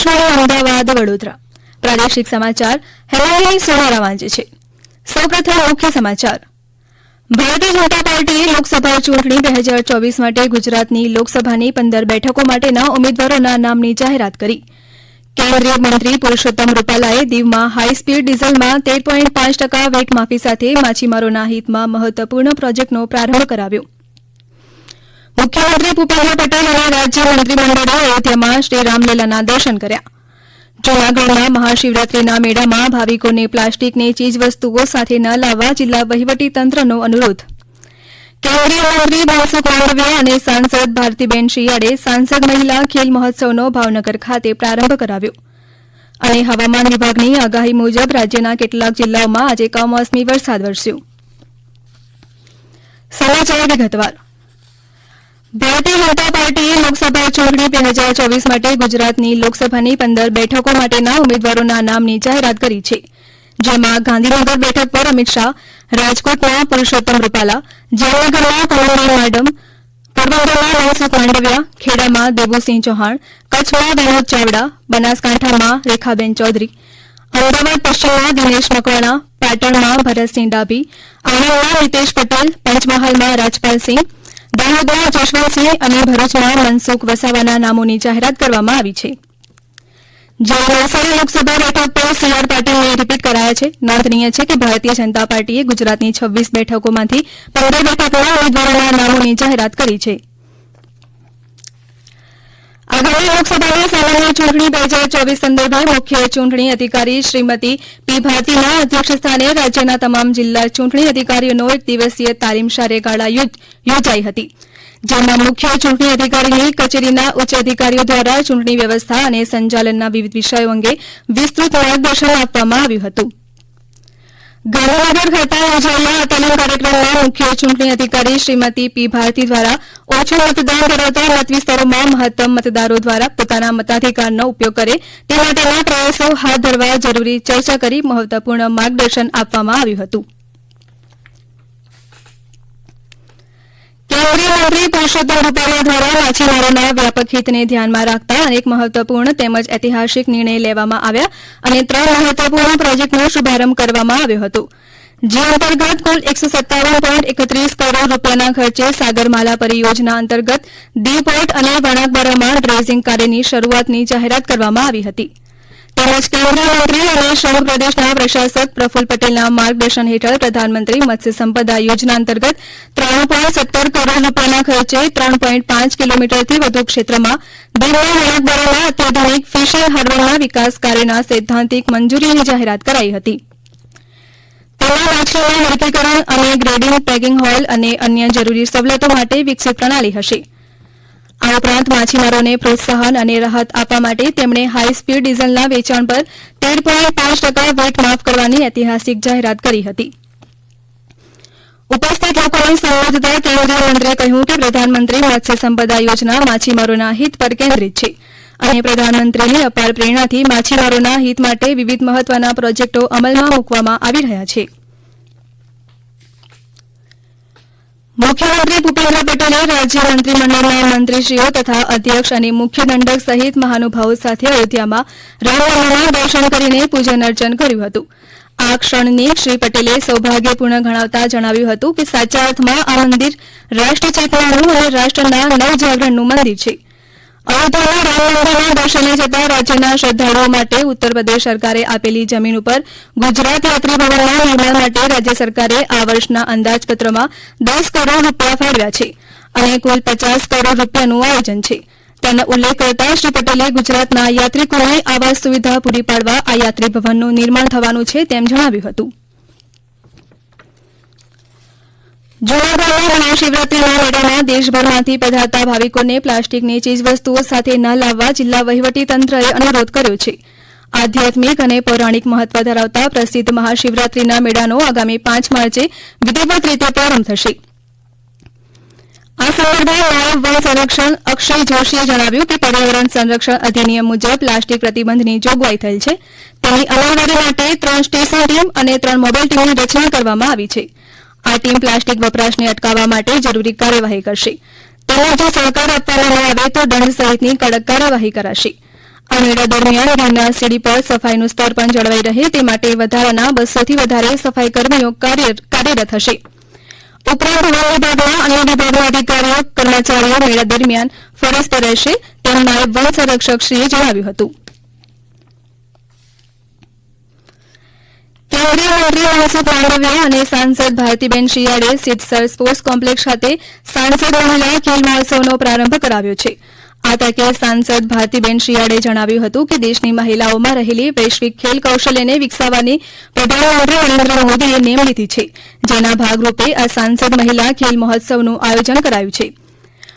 આકાશવાણી, અમદાવાદ, વડોદરા. પ્રાદેશિક સમાચાર હેલાલી સોનારા વાંચે છે. સૌપ્રથમ મુખ્ય સમાચાર. ભારતીય જનતા પાર્ટીએ લોકસભા ચૂંટણી બે હજાર ચોવીસ માટે ગુજરાતની લોકસભાની પંદર બેઠકો માટેના ઉમેદવારોના નામની જાહેરાત કરી. કેન્દ્રીય મંત્રી પુરુષોત્તમ રૂપાલાએ દીવમાં હાઈસ્પીડ ડીઝલમાં તેર પોઈન્ટ પાંચ ટકા વેટ માફી સાથે માછીમારોના હિતમાં મહત્વપૂર્ણ પ્રોજેક્ટનો પ્રારંભ કરાવ્યો. મુખ્યમંત્રી ભૂપેન્દ્ર પટેલ અને રાજ્ય મંત્રીમંડળે અયોધ્યામાં શ્રી રામલીલાના દર્શન કર્યા. જૂનાગઢમાં મહાશિવરાત્રીના મેળામાં ભાવિકોને પ્લાસ્ટિકની ચીજવસ્તુઓ સાથે ન લાવવા જિલ્લા વહીવટી અનુરોધ. કેન્દ્રીય મંત્રી મનસુખ માંડવિયા અને સાંસદ ભારતીબેન શિયાળે સાંસદ મહિલા ખેલ મહોત્સવનો ભાવનગર ખાતે પ્રારંભ કરાવ્યો. અને હવામાન વિભાગની આગાહી મુજબ રાજ્યના કેટલાક જિલ્લાઓમાં આજે કમોસમી વરસાદ વરસ્યો. સમાચાર વિગતવાર. ભારતીય જનતા પાર્ટીએ લોકસભા ચૂંટણી બે હજાર ચોવીસ માટે ગુજરાતની લોકસભાની પંદર બેઠકો માટેના ઉમેદવારોના નામની જાહેરાત કરી છે. જેમાં ગાંધીનગર બેઠક પર અમિત શાહ, રાજકોટના પુરુષોત્તમ રૂપાલા જામનગરમાં કમલનાથ મેડમ પોરબંદરમાં મનસુખ માંડવિયા ખેડામાં દેવુસિંહ ચૌહાણ, કચ્છમાં વિનોદ ચાવડા, બનાસકાંઠામાં રેખાબેન ચૌધરી, અમદાવાદ પશ્ચિમમાં દિનેશ મકવાણા, પાટણમાં ભરતસિંહ ડાભી આણંદમાં નીતેશ પટેલ, પંચમહાલમાં રાજપાલસિંહ દાહોદમાં જશવંતસિંહ અને ભરૂચના મનસુખ વસાવાના નામોની જાહેરાત કરવામાં આવી છે. જ્યારે નવસારી લોકસભા બેઠક પર સી આર પાટીલને રિપીટ કરાયા છે. નોંધનીય છે કે ભારતીય જનતા પાર્ટીએ ગુજરાતની છવ્વીસ બેઠકોમાંથી પંદર બેઠકોના ઉમેદવારોના નામોની જાહેરાત કરી છે. આગામી લોકસભાની સામાન્ય ચૂંટણી બે હજાર ચોવીસ સંદર્ભે મુખ્ય ચૂંટણી અધિકારી શ્રીમતી પી ભારતીના અધ્યક્ષસ્થાને રાજ્યના તમામ જિલ્લા ચૂંટણી અધિકારીઓનો એક દિવસીય તાલીમ કાર્યશાળા યોજ- યોજાઈ હતી, જેમાં મુખ્ય ચૂંટણી અધિકારીની કચેરીના ઉચ્ચ અધિકારીઓ દ્વારા ચૂંટણી વ્યવસ્થા અને સંચાલનના વિવિધ વિષયો અંગે વિસ્તૃત માર્ગદર્શન આપવામાં આવ્યું હતું. ગાંધીનગર ખાતે યોજાયેલા તાલીમ કાર્યક્રમમાં મુખ્ય ચૂંટણી અધિકારી શ્રીમતી પી ભારતી દ્વારા ઓછું મતદાન ધરાવતા મતવિસ્તારોમાં મહત્તમ મતદારો દ્વારા પોતાના મતાધિકારનો ઉપયોગ કરે. તે માટેના પ્રયાસો હાથ ધરવા જરૂરી ચર્ચા કરી મહત્વપૂર્ણ માર્ગદર્શન આપવામાં આવ્યું હતું. કેન્દ્રીય મંત્રી પુરૂષોત્તમ રૂપાલા દ્વારા માછીમારોના વ્યાપક હિતને ધ્યાનમાં રાખતા અનેક મહત્વપૂર્ણ તેમજ ઐતિહાસિક નિર્ણય લેવામાં આવ્યા અને ત્રણ મહત્વપૂર્ણ પ્રોજેક્ટનો શુભારંભ કરવામાં આવ્યો હતો. જે અંતર્ગત કુલ એકસો સત્તાવન પોઈન્ટ એકત્રીસ કરોડ રૂપિયાના ખર્ચે સાગરમાલા પરિયોજના અંતર્ગત દી પોર્ટ અને વણાકબરામાં ડ્રેઝિંગ કાર્યની શરૂઆતની જાહેરાત કરવામાં આવી હતી. તેમજ કેન્દ્રીય મંત્રી અને શ્રમ પ્રદેશના પ્રશાસક પ્રફુલ પટેલના માર્ગદર્શન હેઠળ પ્રધાનમંત્રી મત્સ્ય સંપદા યોજના અંતર્ગત ત્રણ કરોડ રૂપિયાના ખર્ચે ત્રણ પોઈન્ટ પાંચ કિલોમીટરથી વધુ ક્ષેત્રમાં દીવના વણાકબરામાં અત્યાધુનિક ફિશિંગ હાર્બરના વિકાસ કાર્યના સૈદ્ધાંતિક મંજૂરીની જાહેરાત કરાઈ હતી. તેમાં માછલીના અને ગ્રેડિંગ પેકિંગ હોલ અને અન્ય જરૂરી સવલતો માટે વિકસિત પ્રણાલી હશે. આ ઉપરાંત માછીમારોને પ્રોત્સાહન અને રાહત આપવા માટે તેમણે હાઈ સ્પીડ ડીઝલના વેચાણ પર તેર પોઈન્ટ પાંચ ટકા વેટ માફ કરવાની ઐતિહાસિક જાહેરાત કરી હતી. ઉપસ્થિત લોકોને સંબોધતા કેન્દ્રીય મંત્રીએ કહ્યું કે પ્રધાનમંત્રી મત્સ્ય સંપદા યોજના માછીમારોના હિત પર કેન્દ્રિત છે અને પ્રધાનમંત્રીની અપાર પ્રેરણાથી માછીમારોના હિત માટે વિવિધ મહત્વના પ્રોજેક્ટો અમલમાં મૂકવામાં આવી રહ્યા છે. મુખ્યમંત્રી ભૂપેન્દ્ર પટેલે રાજ્ય મંત્રીમંડળના મંત્રીશ્રીઓ તથા અધ્યક્ષ અને મુખ્ય દંડક સહિત મહાનુભાવો સાથે અયોધ્યામાં રામલલાના દર્શન કરીને પૂજન અર્ચન કર્યું હતું. આ ક્ષણને શ્રી પટેલે સૌભાગ્યપૂર્ણ ગણાવતા જણાવ્યું હતું કે સાચા અર્થમાં આ મંદિર રાષ્ટ્ર ચેતનાનું અને રાષ્ટ્રના નવજાગરણનું મંદિર છે. અયોધ્યાના રામ મંદિરના દર્શને જતા રાજ્યના શ્રદ્ધાળુઓ માટે ઉત્તર પ્રદેશ સરકારે આપેલી જમીન ઉપર ગુજરાત યાત્રી ભવનના નિર્માણ માટે રાજ્ય સરકારે આ વર્ષના અંદાજપત્રમાં દસ કરોડ રૂપિયા ફાળવ્યા છે અને કુલ પચાસ કરોડ રૂપિયાનું આયોજન છે. તેનો ઉલ્લેખ કરતા શ્રી પટેલે ગુજરાતના યાત્રિકોને આવાસ સુવિધા પૂરી પાડવા આ યાત્રી ભવનનું નિર્માણ થવાનું છે તેમ જણાવ્યું હતું. જૂનાગઢમાં મહાશિવરાત્રીના મેળામાં દેશભરમાંથી પધારતા ભાવિકોને પ્લાસ્ટિકની ચીજવસ્તુઓ સાથે ન લાવવા જિલ્લા વહીવટીતંત્રએ અનુરોધ કર્યો છે. આધ્યાત્મિક અને પૌરાણિક મહત્વ ધરાવતા પ્રસિદ્ધ મહાશિવરાત્રીના મેળાનો આગામી પાંચ માર્ચે વિધિવત રીતે પ્રારંભ થશે. આ સંદર્ભે નાયબ વન સંરક્ષણ અક્ષય જોશીએ જણાવ્યું કે પર્યાવરણ સંરક્ષણ અધિનિયમ મુજબ પ્લાસ્ટિક પ્રતિબંધની જોગવાઈ થયેલ છે. તેની અમલવારી માટે ત્રણ સ્ટેશન ટીમ અને ત્રણ મોબાઈલ ટીમની રચના કરવામાં આવી છે. આ ટીમ પ્લાસ્ટિક વપરાશને અટકાવવા માટે જરૂરી કાર્યવાહી કરશે. તેમજ જો સહકાર આપવામાં ન આવે તો દંડ સહિતની કડક કાર્યવાહી કરાશે. આ મેળા દરમિયાન ગિરનાર સીડી પર સફાઈનું સ્તર પણ જળવાઈ રહે તે માટે વધારાના બસોથી વધારે સફાઈ કર્મીઓ કાર્ય- કાર્યરત હશે. ઉપરાંત વન વિભાગના અન્ય વિભાગના અધિકારીઓ, કર્મચારીઓ મેળા દરમિયાન ફરજ પર રહેશે તેમ નાયબ વન સંરક્ષકશ્રીએ જણાવ્યું હતું. સાંસદ ભારતીબેન શિયાળે સિદ્ધસર સ્પોર્ટ્સ કોમ્પ્લેક્ષ ખાતે સાંસદ મહિલા ખેલ મહોત્સવનો પ્રારંભ કરાવ્યો છે. આ તકે સાંસદ ભારતીબેન શિયાળે જણાવ્યું હતું કે દેશની મહિલાઓમાં રહેલી વૈશ્વિક ખેલ કૌશલ્યને વિકસાવવાની પ્રધાનમંત્રી નરેન્દ્ર મોદીએ નેમ લીધી છે. જેના ભાગરૂપે આ સાંસદ મહિલા ખેલ મહોત્સવનું આયોજન કરાયું છે.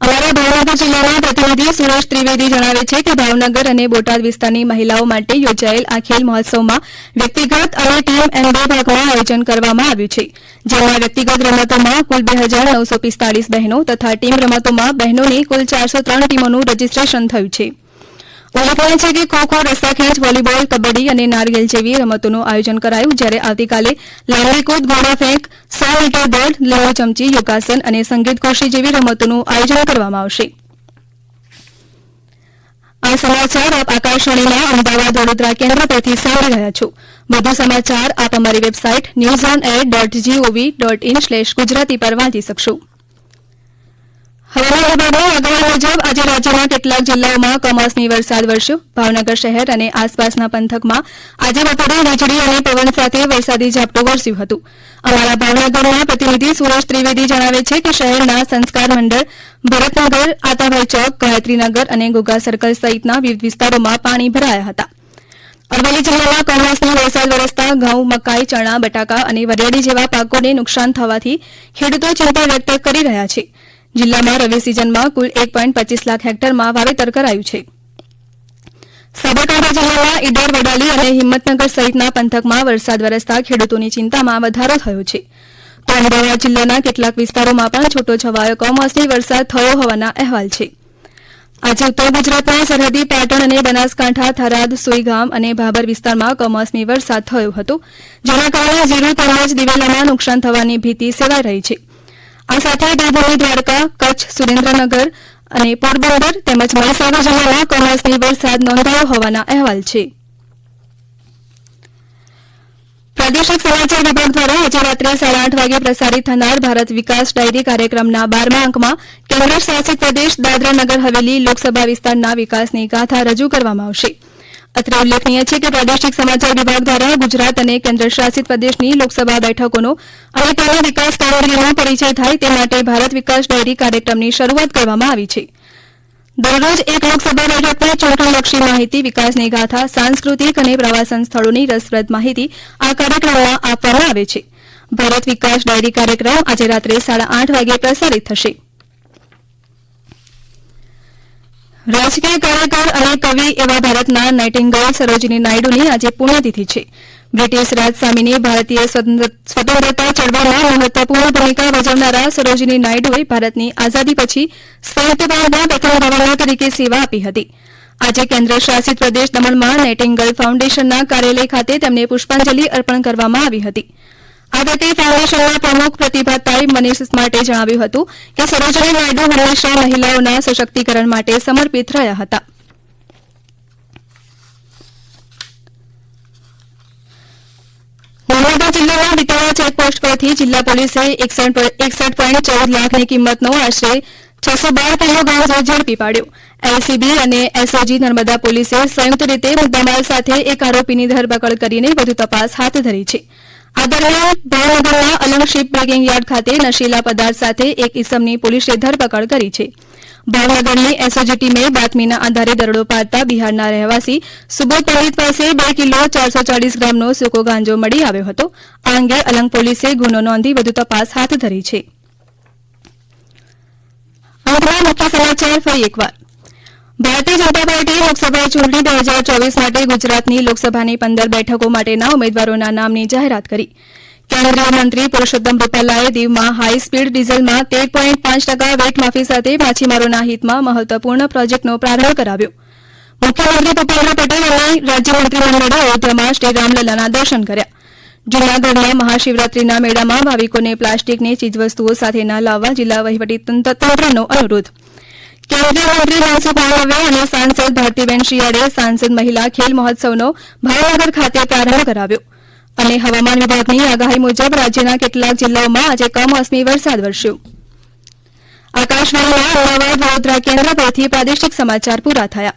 અમારા ભાવનગર જિલ્લાના પ્રતિનિધિ સુરેશ ત્રિવેદી જણાવે છે કે ભાવનગર અને બોટાદ વિસ્તારની મહિલાઓ માટે યોજાયેલ આ ખેલ મહોત્સવમાં વ્યક્તિગત અને ટીમ એમ બે ભાગમાં આયોજન કરવામાં આવ્યું છે, જેમાં વ્યક્તિગત રમતોમાં કુલ બે હજાર નવસો પિસ્તાળીસ બહેનો તથા ટીમ રમતોમાં બહેનોની કુલ ચારસો ત્રણ ટીમોનું રજીસ્ટ્રેશન થયું છે. ઉલ્લેખનીય છે કે ખો ખો રસ્સાખેંચ વોલીબોલ, કબડ્ડી અને નારગેલ જેવી રમતોનું આયોજન કરાયું જ્યારે આવતીકાલે લાંબી કૂદ, ગોળા ફેંક, સો મીટર દોડ લીંબુ ચમચી, યોગાસન અને સંગીત કોશી જેવી રમતોનું આયોજન કરવામાં આવશે. આ સમાચાર આપ આકાશવાણીના અમદાવાદ વડોદરા કેન્દ્ર પરથી સાંભળી રહ્યા છો. વધુ સમાચાર આપ અમારી website news on air dot G O V dot in slash Gujarati પર વાંચી શકશો. હવામાન વિભાગની આગાહી મુજબ આજે રાજ્યના કેટલાક જિલ્લાઓમાં કમોસમી વરસાદ વરસ્યો. ભાવનગર શહેર અને આસપાસના પંથકમાં આજે બપોરે વીજળી અને પવન સાથે વરસાદી ઝાપટું વરસ્યું હતું. અમારા ભાવનગરના પ્રતિનિધિ સુરેશ ત્રિવેદી જણાવે છે કે શહેરના સંસ્કાર મંડળ ભરતનગર, આતાભાઈ ચોક, ગાયત્રીનગર અને ગુગા સર્કલ સહિતના વિવિધ વિસ્તારોમાં પાણી ભરાયા હતા. અરવલ્લી જિલ્લામાં કમોસમી વરસાદ વરસતા ઘઉં, મકાઈ, ચણા, બટાકા અને વરિયાળી જેવા પાકોને નુકસાન થવાથી ખેડૂતો ચિંતા વ્યક્ત કરી રહ્યા છે. જિલ્લામાં રવિ સિઝનમાં કુલ એક પોઈન્ટ પચીસ લાખ હેક્ટરમાં વાવેતર કરાયું છે. સાબરકાંઠા જિલ્લામાં ઈડર, વડાલી અને હિંમતનગર સહિતના પંથકમાં વરસાદ વરસતા ખેડૂતોની ચિંતામાં વધારો થયો છે. તો અમદાવાદ જિલ્લાના કેટલાક વિસ્તારોમાં પણ છૂટો છવાયો કમોસમી વરસાદ થયો હોવાના અહેવાલ છે. આજે ઉત્તર ગુજરાતના સરહદી પાટણ અને બનાસકાંઠા, થરાદ, સુઈગામ અને ભાભર વિસ્તારમાં કમોસમી વરસાદ થયો હતો, જેના કારણે જીરું તેમજ દિવેલામાં નુકસાન થવાની ભીતિ સેવાઈ રહી છે. આ સાથે દેવભૂમિ દ્વારકા, કચ્છ, સુરેન્દ્રનગર અને પોરબંદર તેમજ મહીસાગર જિલ્લામાં કમોસમી વરસાદ નોંધાયો હોવાના અહેવાલ છે. પ્રાદેશિક સમાચાર વિભાગ દ્વારા આજે રાત્રે સાડા આઠ વાગે પ્રસારિત થનાર ભારત વિકાસ ડાયરી કાર્યક્રમના બારમા અંકમાં કેન્દ્ર શાસિત પ્રદેશ દાદરા નગર હવેલી લોકસભા વિસ્તારના વિકાસની ગાથા રજૂ કરવામાં આવશે. અત્રે ઉલ્લેખનીય છે કે પ્રાદેશિક સમાચાર વિભાગ દ્વારા ગુજરાત અને કેન્દ્રશાસિત પ્રદેશની લોકસભા બેઠકોનો અને તેના વિકાસ કામગીરીનો પરિચય થાય તે માટે ભારત વિકાસ ડાયરી કાર્યક્રમની શરૂઆત કરવામાં આવી છે. દરરોજ એક લોકસભા બેઠક પર ચૂંટણીલક્ષી માહિતી, વિકાસની ગાથા, સાંસ્કૃતિક અને પ્રવાસન સ્થળોની રસપ્રદ માહિતી આ કાર્યક્રમમાં આપવામાં આવે છે. ભારત વિકાસ ડાયરી કાર્યક્રમ આજે રાત્રે સાડા આઠ વાગે પ્રસારિત થશે. રાજકીય કાર્યકર અને કવિ એવા ભારતના નાઇટિંગલ સરોજની નાયડુની આજે પુણ્યતિથિ છે. બ્રિટિશ રાજ સામેની ભારતીય સ્વતંત્ર- સ્વતંત્રતા ચળવળમાં મહત્વપૂર્ણ ભૂમિકા ભજવનારા સરોજની નાયડુએ ભારતની આઝાદી પછી સંયુક્ત પ્રથમ ગવર્નર તરીકે સેવા આપી હતી. આજે કેન્દ્ર શાસિત પ્રદેશ દમણમાં નાઇટિંગલ ફાઉન્ડેશનના કાર્યાલય ખાતે તેમને પુષ્પાંજલિ અર્પણ કરવામાં આવી હતી. આ ફાઉન્ડેશનના પ્રમુખ પ્રતિભાતાઈ મનીષ સ્માર્ટે જણાવ્યું હતું કે સરોજની નાયડુ હંમેશા મહિલાઓના સશક્તિકરણ માટે સમર્પિત રહ્યા હતા. નર્મદા જિલ્લાના વિતાળા ચેકપોસ્ટ પરથી જિલ્લા પોલીસે એકસઠ પોઈન્ટ ચૌદ લાખની કિંમતનો આશરે છસો બાર કિલો ગાંજો ઝડપી પાડ્યો. એલસીબી અને એસઓજી નર્મદા પોલીસે સંયુક્ત રીતે મુદ્દામાલ સાથે એક આરોપીની ધરપકડ કરીને વધુ તપાસ હાથ ધરી છે. આ દરમિયાન ભાવનગરના અલંગ શિપ યાર્ડ ખાતે નશીલા પદાર્થ સાથે એક ઇસમની પોલીસે ધરપકડ કરી છે. ભાવનગરની એસઓજી ટીમે બાતમીના આધારે દરોડો પાડતા બિહારના રહેવાસી સુબોધ પંડિત પાસે બે કિલો ચારસો ચાલીસ ગ્રામનો સૂકો ગાંજો મળી આવ્યો હતો. આ અંગે અલંગ પોલીસે ગુનો નોંધી વધુ તપાસ હાથ ધરી છે. મુખ્ય સમાચાર ફરી એકવાર. ભારતીય જનતા પાર્ટીએ લોકસભા ચૂંટણી બે હજાર ચોવીસ માટે ગુજરાતની લોકસભાની પંદર બેઠકો માટેના ઉમેદવારોના નામની જાહેરાત કરી. કેન્દ્રીય મંત્રી પુરૂષોત્તમ રૂપાલાએ દીવમાં હાઈ સ્પીડ ડીઝલમાં તેર પોઈન્ટ પાંચ ટકા વેટ માફી સાથે માછીમારોના હિતમાં મહત્વપૂર્ણ પ્રોજેક્ટનો પ્રારંભ કરાવ્યો. મુખ્યમંત્રી ભૂપેન્દ્ર પટેલ અને રાજ્ય મંત્રીમંડળે અયોધ્યામાં શ્રી રામલલ્લાના દર્શન કર્યા. જૂનાગઢમાં મહાશિવરાત્રીના મેળામાં ભાવિકોને પ્લાસ્ટિકની ચીજવસ્તુઓ સાથે ન લાવવા જિલ્લા વહીવટી તંત્રનો અનુરોધ. કેન્દ્રીય મંત્રી મનસુખ માંડવિયા અને સાંસદ ભારતીબેન શિયાળે સાંસદ મહિલા ખેલ મહોત્સવનો ભાવનગર ખાતે પ્રારંભ કરાવ્યો. અને હવામાન વિભાગની આગાહી મુજબ રાજ્યના કેટલાક જિલ્લાઓમાં આજે કમોસમી વરસાદ વરસ્યો. આકાશવાણીના અમદાવાદ વડોદરા કેન્દ્ર પરથી પ્રાદેશિક સમાચાર પૂરા થયા.